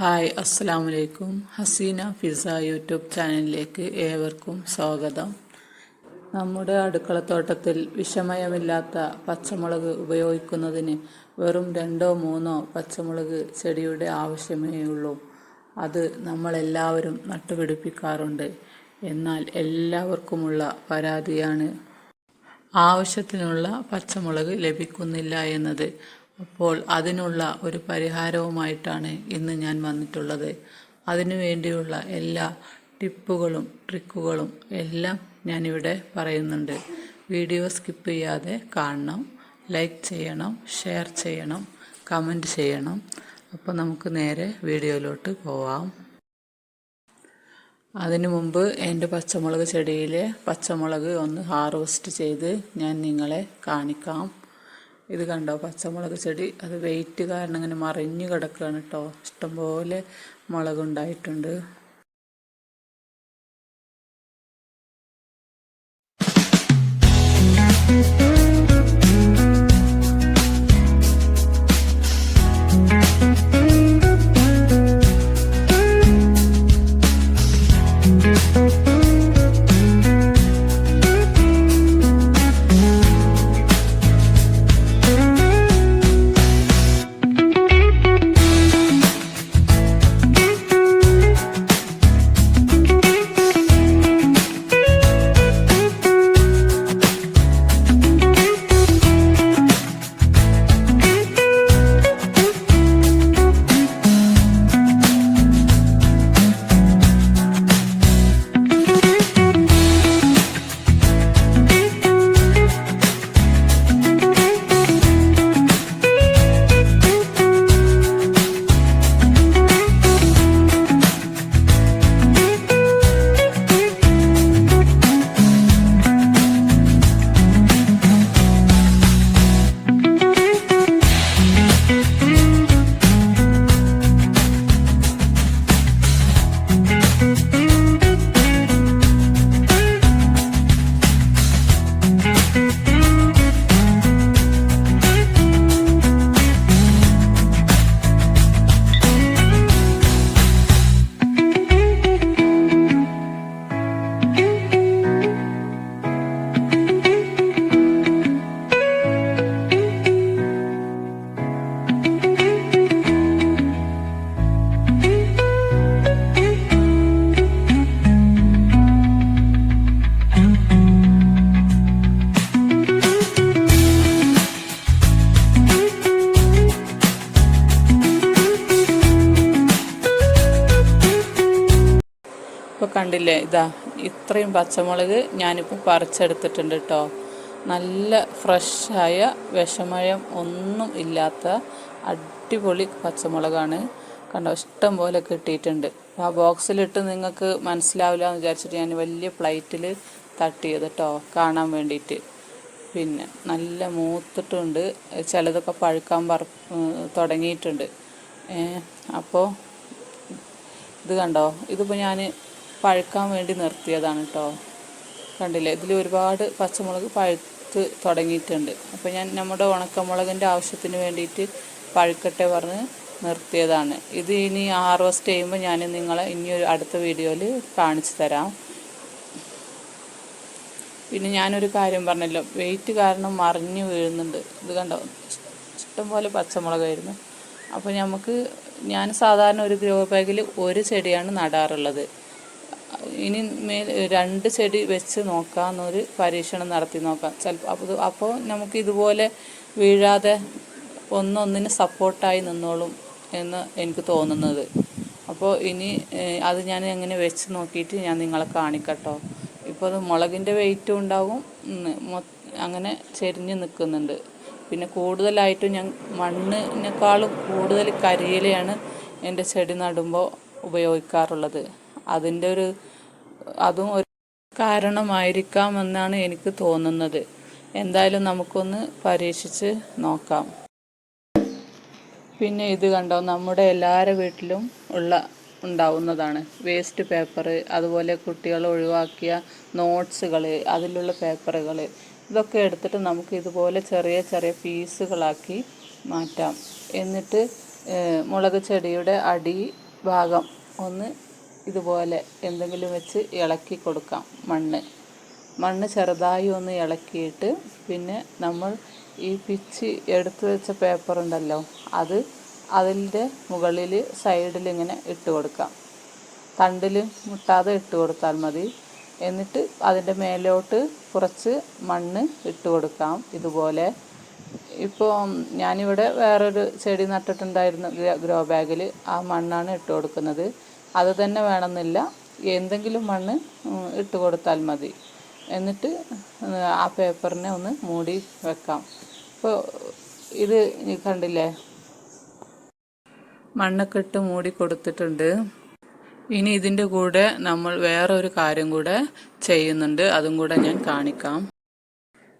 Hi അസ്സാം വലൈക്കും Hasina Fiza YouTube ചാനലിലേക്ക് ഏവർക്കും സ്വാഗതം. നമ്മുടെ അടുക്കളത്തോട്ടത്തിൽ വിഷമയമില്ലാത്ത പച്ചമുളക് ഉപയോഗിക്കുന്നതിന് വെറും രണ്ടോ മൂന്നോ പച്ചമുളക് ചെടിയുടെ ആവശ്യമേ ഉള്ളൂ. അത് നമ്മളെല്ലാവരും നട്ടുപിടിപ്പിക്കാറുണ്ട്. എന്നാൽ എല്ലാവർക്കുമുള്ള പരാതിയാണ് ആവശ്യത്തിനുള്ള പച്ചമുളക് ലഭിക്കുന്നില്ല എന്നത്. അപ്പോൾ അതിനുള്ള ഒരു പരിഹാരവുമായിട്ടാണ് ഇന്ന് ഞാൻ വന്നിട്ടുള്ളത്. അതിനു വേണ്ടിയുള്ള എല്ലാ ടിപ്പുകളും ട്രിക്കുകളും എല്ലാം ഞാനിവിടെ പറയുന്നുണ്ട്. വീഡിയോ സ്കിപ്പ് ചെയ്യാതെ കാണണം ലൈക്ക് ചെയ്യണം ഷെയർ ചെയ്യണം കമന്റ് ചെയ്യണം. അപ്പോൾ നമുക്ക് നേരെ വീഡിയോയിലോട്ട് പോവാം. അതിനു മുമ്പ് എന്റെ പച്ചമുളക് ചെടിയിലെ പച്ചമുളക് ഒന്ന് ഹാർവെസ്റ്റ് ചെയ്ത് ഞാൻ നിങ്ങളെ കാണിക്കാം. ഇത് കണ്ടോ? പച്ചമുളക് ചെടി. അത് വെയിറ്റ് കാരണം ഇങ്ങനെ മറിഞ്ഞു കിടക്കുകയാണ് കേട്ടോ ഇഷ്ടംപോലെ മുളകുണ്ടായിട്ടുണ്ട് ഇപ്പോൾ കണ്ടില്ലേ ഇതാ ഇത്രയും പച്ചമുളക് ഞാനിപ്പോൾ പറിച്ചെടുത്തിട്ടുണ്ട് കേട്ടോ നല്ല ഫ്രഷായ വിഷമയം ഒന്നും ഇല്ലാത്ത അടിപൊളി പച്ചമുളകാണ്. കണ്ടോ ഇഷ്ടം പോലെ കിട്ടിയിട്ടുണ്ട്. ആ ബോക്സിലിട്ട് നിങ്ങൾക്ക് മനസ്സിലാവില്ല എന്ന് വിചാരിച്ചിട്ട് ഞാൻ വലിയ പ്ലേറ്റിൽ തട്ടിയത് കേട്ടോ കാണാൻ വേണ്ടിയിട്ട് പിന്നെ നല്ല മൂത്തിട്ടുണ്ട് ചിലതൊക്കെ പഴുക്കാൻ പറ തുടങ്ങിയിട്ടുണ്ട്. അപ്പോൾ ഇത് കണ്ടോ ഇതിപ്പോൾ ഞാൻ പഴുക്കാൻ വേണ്ടി നിർത്തിയതാണ് കേട്ടോ കണ്ടില്ലേ? ഇതിൽ ഒരുപാട് പച്ചമുളക് പഴുത്ത് തുടങ്ങിയിട്ടുണ്ട്. അപ്പോൾ ഞാൻ നമ്മുടെ ഉണക്കമുളകിന്റെ ആവശ്യത്തിന് വേണ്ടിയിട്ട് പഴുക്കട്ടെ പറഞ്ഞ് നിർത്തിയതാണ്. ഇത് ഇനി ഹാർവസ്റ്റ് ചെയ്യുമ്പോൾ ഞാൻ നിങ്ങളെ ഇനി ഒരു അടുത്ത വീഡിയോയിൽ കാണിച്ചു തരാം. പിന്നെ ഞാനൊരു കാര്യം പറഞ്ഞല്ലോ. വെയിറ്റ് കാരണം മറിഞ്ഞു വീഴുന്നുണ്ട്. ഇത് കണ്ടോ? ഇഷ്ടംപോലെ പച്ചമുളകായിരുന്നു. അപ്പോൾ നമുക്ക് ഞാൻ സാധാരണ ഒരു ഗ്രോ ബാഗിൽ ഒരു ചെടിയാണ് നടാറുള്ളത്. ഇനി മേൽ രണ്ട് ചെടി വെച്ച് നോക്കാമെന്നൊരു പരീക്ഷണം നടത്തി നോക്കാം. ചിലപ്പോൾ അപ്പോൾ അപ്പോൾ നമുക്ക് ഇതുപോലെ വീഴാതെ ഒന്നൊന്നിന് സപ്പോർട്ടായി നിന്നോളും എന്ന് എനിക്ക് തോന്നുന്നത്. അപ്പോൾ ഇനി അത് ഞാൻ എങ്ങനെ വെച്ച് നോക്കിയിട്ട് ഞാൻ നിങ്ങളെ കാണിക്കട്ടോ. ഇപ്പോൾ അത് മുളകിന്റെ വെയിറ്റും ഉണ്ടാവും. അങ്ങനെ ചെരിഞ്ഞ് നിൽക്കുന്നുണ്ട് പിന്നെ കൂടുതലായിട്ടും ഞാൻ മണ്ണിനേക്കാളും കൂടുതൽ കരിയിലയാണ് എന്റെ ചെടി നടുമ്പോൾ ഉപയോഗിക്കാറുള്ളത്. അതിന്റെ ഒരു അതും ഒരു കാരണമായിരിക്കാമെന്നാണ് എനിക്ക് തോന്നുന്നത്. എന്തായാലും നമുക്കൊന്ന് പരീക്ഷിച്ച് നോക്കാം. പിന്നെ ഇത് കണ്ടോ? നമ്മുടെ എല്ലാവരുടെ വീട്ടിലും ഉള്ള ഉണ്ടാവുന്നതാണ്. വേസ്റ്റ് പേപ്പർ അതുപോലെ കുട്ടികൾ ഒഴിവാക്കിയ നോട്ട്സുകൾ അതിലുള്ള പേപ്പറുകൾ ഇതൊക്കെ എടുത്തിട്ട് നമുക്ക് ഇതുപോലെ ചെറിയ ചെറിയ പീസുകളാക്കി മാറ്റാം. എന്നിട്ട് മുളക് ചെടിയുടെ അടി ഭാഗം ഒന്ന് ഇതുപോലെ എന്തെങ്കിലും വെച്ച് ഇളക്കി കൊടുക്കാം മണ്ണ്. മണ്ണ് ചെറുതായി ഒന്ന് ഇളക്കിയിട്ട് പിന്നെ നമ്മൾ ഈ പിച്ച് എടുത്തു വെച്ച പേപ്പർ ഉണ്ടല്ലോ അത് അതിന്റെ മുകളിൽ സൈഡിൽ ഇങ്ങനെ ഇട്ട് കൊടുക്കാം. തണ്ടിൽ മുട്ടാതെ ഇട്ട് കൊടുത്താൽ മതി. എന്നിട്ട് അതിന്റെ മേലോട്ട് കുറച്ച് മണ്ണ് ഇട്ട് കൊടുക്കാം ഇതുപോലെ. ഇപ്പോൾ ഞാനിവിടെ വേറൊരു ചെടി നട്ടിട്ടുണ്ടായിരുന്നു ഗ്രോ ബാഗിൽ ആ മണ്ണാണ് ഇട്ട് കൊടുക്കുന്നത്. അത് തന്നെ വേണമെന്നില്ല. എന്തെങ്കിലും മണ്ണ് ഇട്ട് കൊടുത്താൽ മതി. എന്നിട്ട് ആ പേപ്പറിനെ ഒന്ന് മൂടി വെക്കാം. ഇപ്പോൾ ഇത് കണ്ടില്ലേ? മണ്ണൊക്കെ ഇട്ട് മൂടി കൊടുത്തിട്ടുണ്ട്. ഇനി ഇതിന്റെ കൂടെ നമ്മൾ വേറൊരു കാര്യം കൂടെ ചെയ്യുന്നുണ്ട്. അതും കൂടെ ഞാൻ കാണിക്കാം.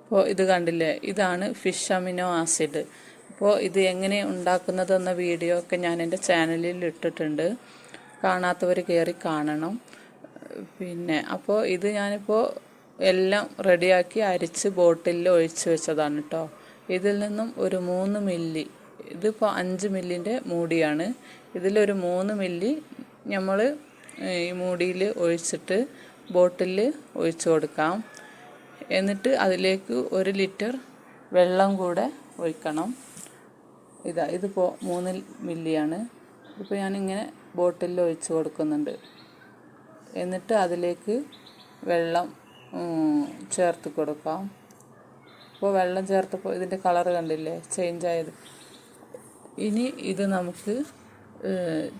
അപ്പോൾ ഇത് കണ്ടില്ലേ? ഇതാണ് ഫിഷ് അമിനോ ആസിഡ്. അപ്പോൾ ഇത് എങ്ങനെ ഉണ്ടാക്കുന്നതെന്ന വീഡിയോ ഒക്കെ ഞാൻ എന്റെ ചാനലിൽ ഇട്ടിട്ടുണ്ട്. കാണാത്തവർ കയറി കാണണം. പിന്നെ അപ്പോൾ ഇത് ഞാനിപ്പോൾ എല്ലാം റെഡിയാക്കി അരിച്ച് ബോട്ടിലിൽ ഒഴിച്ച് വെച്ചതാണ് കേട്ടോ ഇതിൽ നിന്നും ഒരു മൂന്ന് മില്ലി ഇതിപ്പോൾ അഞ്ച് മില്ലിന്റെ മൂടിയാണ്. ഇതിലൊരു മൂന്ന് മില്ലി നമ്മൾ ഈ മൂടിയിൽ ഒഴിച്ചിട്ട് ബോട്ടിൽ ഒഴിച്ചു കൊടുക്കാം. എന്നിട്ട് അതിലേക്ക് ഒരു ലിറ്റർ വെള്ളം കൂടെ ഒഴിക്കണം. ഇതാ ഇതിപ്പോൾ മൂന്ന് മില്ലിയാണ്. ഇപ്പോൾ ഞാനിങ്ങനെ ബോട്ടിലിൽ ഒഴിച്ച് കൊടുക്കുന്നുണ്ട്. എന്നിട്ട് അതിലേക്ക് വെള്ളം ചേർത്ത് കൊടുക്കാം. ഇപ്പോൾ വെള്ളം ചേർത്തപ്പോൾ ഇതിന്റെ കളർ കണ്ടില്ലേ? ചേഞ്ച് ആയത്. ഇനി ഇത് നമുക്ക്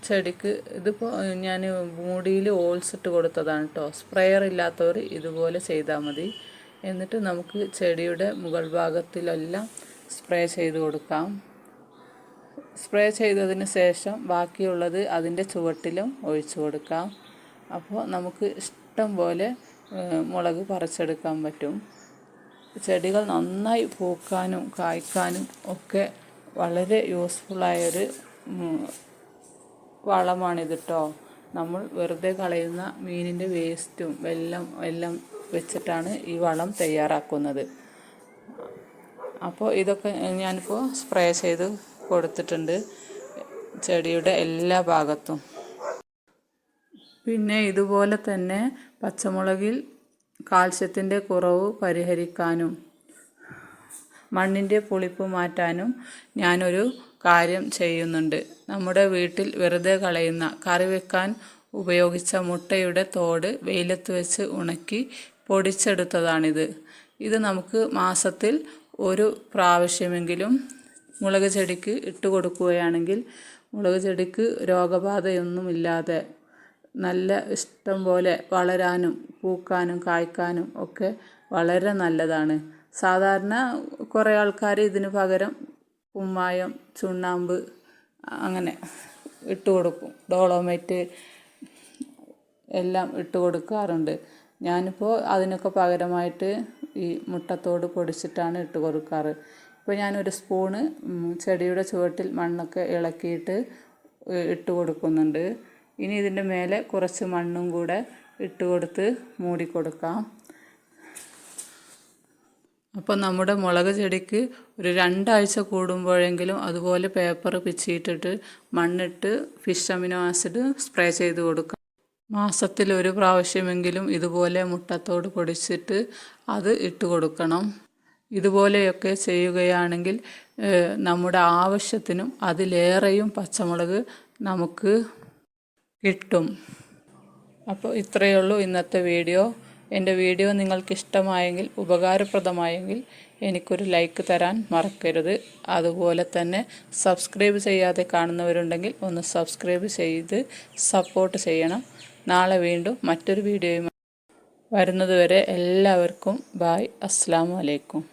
ചെടിക്ക് ഇതിപ്പോൾ ഞാൻ മൂടിയിൽ ഓൾസിട്ട് കൊടുത്തതാണ് കേട്ടോ സ്പ്രെയർ ഇല്ലാത്തവർ ഇതുപോലെ ചെയ്താൽ മതി. എന്നിട്ട് നമുക്ക് ചെടിയുടെ മുകൾ ഭാഗത്തിലെല്ലാം സ്പ്രേ ചെയ്ത് കൊടുക്കാം. സ്പ്രേ ചെയ്തതിന് ശേഷം ബാക്കിയുള്ളത് അതിന്റെ ചുവട്ടിലും ഒഴിച്ചു കൊടുക്കാം. അപ്പോൾ നമുക്ക് ഇഷ്ടം പോലെ മുളക് പറിച്ചെടുക്കാൻ പറ്റും. ചെടികൾ നന്നായി പൂക്കാനും കായ്ക്കാനും ഒക്കെ വളരെ യൂസ്ഫുള്ളായൊരു വളമാണിത് കേട്ടോ നമ്മൾ വെറുതെ കളയുന്ന മീനിന്റെ വേസ്റ്റും വെല്ലം എല്ലാം വെച്ചിട്ടാണ് ഈ വളം തയ്യാറാക്കുന്നത്. അപ്പോൾ ഇതൊക്കെ ഞാനിപ്പോൾ സ്പ്രേ ചെയ്ത് കൊടുത്തിട്ടുണ്ട് ചെടിയുടെ എല്ലാ ഭാഗത്തും. പിന്നെ ഇതുപോലെ തന്നെ പച്ചമുളകിൽ കാൽസ്യത്തിന്റെ കുറവ് പരിഹരിക്കാനും മണ്ണിന്റെ പുളിപ്പ് മാറ്റാനും ഞാനൊരു കാര്യം ചെയ്യുന്നുണ്ട്. നമ്മുടെ വീട്ടിൽ വെറുതെ കളയുന്ന കറി വെക്കാൻ ഉപയോഗിച്ച മുട്ടയുടെ തോട് വെയിലത്ത് വെച്ച് ഉണക്കി പൊടിച്ചെടുത്തതാണിത്. ഇത് നമുക്ക് മാസത്തിൽ ഒരു പ്രാവശ്യമെങ്കിലും മുളക് ചെടിക്ക് ഇട്ട് കൊടുക്കുകയാണെങ്കിൽ മുളക് ചെടിക്ക് രോഗബാധയൊന്നുമില്ലാതെ നല്ല ഇഷ്ടം പോലെ വളരാനും പൂക്കാനും കായ്ക്കാനും ഒക്കെ വളരെ നല്ലതാണ്. സാധാരണ കുറേ ആൾക്കാർ ഇതിന് പകരം കുമ്മായം ചുണ്ണാമ്പ് അങ്ങനെ ഇട്ട് കൊടുക്കും. ഡോളോമേറ്റ് എല്ലാം ഇട്ട് കൊടുക്കാറുണ്ട്. ഞാനിപ്പോൾ അതിനൊക്കെ പകരമായിട്ട് ഈ മുട്ടത്തോട് പൊടിച്ചിട്ടാണ് ഇട്ട് കൊടുക്കാറ്. ഇപ്പോൾ ഞാനൊരു സ്പൂണ് ചെടിയുടെ ചുവട്ടിൽ മണ്ണൊക്കെ ഇളക്കിയിട്ട് ഇട്ട് കൊടുക്കുന്നുണ്ട്. ഇനി ഇതിന്റെ മേലെ കുറച്ച് മണ്ണും കൂടെ ഇട്ട് കൊടുത്ത് മൂടി കൊടുക്കാം. അപ്പോൾ നമ്മുടെ മുളക് ചെടിക്ക് ഒരു രണ്ടാഴ്ച കൂടുമ്പോഴെങ്കിലും അതുപോലെ പേപ്പർ പിച്ചിയിട്ടിട്ട് മണ്ണിട്ട് ഫിഷ് അമിനോ ആസിഡ് സ്പ്രേ ചെയ്ത് കൊടുക്കാം. മാസത്തിൽ ഒരു പ്രാവശ്യമെങ്കിലും ഇതുപോലെ മുട്ടത്തോട് പൊടിച്ചിട്ട് അത് ഇട്ട് കൊടുക്കണം. ഇതുപോലെയൊക്കെ ചെയ്യുകയാണെങ്കിൽ നമ്മുടെ ആവശ്യത്തിനും അതിലേറെയും പച്ചമുളക് നമുക്ക് കിട്ടും. അപ്പോൾ ഇത്രയേ ഉള്ളൂ ഇന്നത്തെ വീഡിയോ. എന്റെ വീഡിയോ നിങ്ങൾക്ക് ഇഷ്ടമായെങ്കിൽ ഉപകാരപ്രദമായെങ്കിൽ എനിക്കൊരു ലൈക്ക് തരാൻ മറക്കരുത്. അതുപോലെ തന്നെ സബ്സ്ക്രൈബ് ചെയ്യാതെ കാണുന്നവരുണ്ടെങ്കിൽ ഒന്ന് സബ്സ്ക്രൈബ് ചെയ്ത് സപ്പോർട്ട് ചെയ്യണം. നാളെ വീണ്ടും മറ്റൊരു വീഡിയോയുമായി വരുന്നതുവരെ എല്ലാവർക്കും ബായ്. അസ്സാം വലൈക്കും